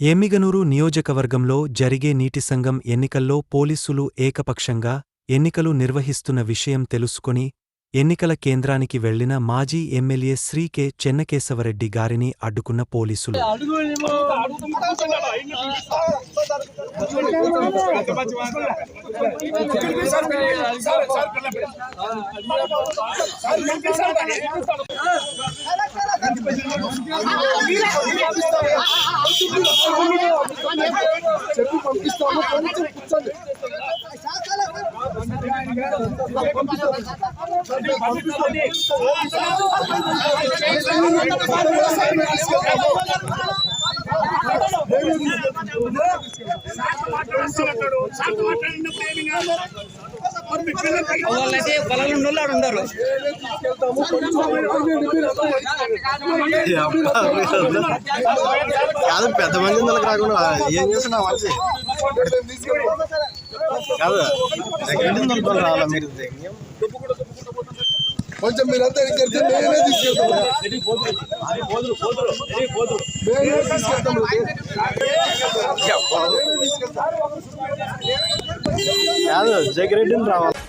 ఎమ్మిగనూరు నియోజకవర్గంలో జరిగే నీటి సంఘం ఎన్నికల్లో పోలీసులు ఏకపక్షంగా ఎన్నికలు నిర్వహిస్తున్న విషయం తెలుసుకొని ఎన్నికల కేంద్రానికి వెళ్ళిన మాజీ ఎమ్మెల్యే శ్రీ కె చెన్నకేశవరెడ్డి గారిని అడ్డుకున్న పోలీసులు. మాట్లాడుతున్నాడు సాగు మాట్లాడినప్పుడు ఏమి కాదు కూర్చోండి వాళ్ళైతే పొలంలో ఉన్నోళ్ళు ఆడ ఉండరు. కొంచెం కాదు పెద్ద మంది ఇందులోకి రాకుండా ఏం చేస్తున్నా మంచి కాదు దగ్గర రావాలా మీరు? కొంచెం మీరంతా ఇక్కడికి మేమే తీసుకెళ్తాము మేమే తీసుకెళ్తాము కాదు జగ్రెడ్డిని రావాలి.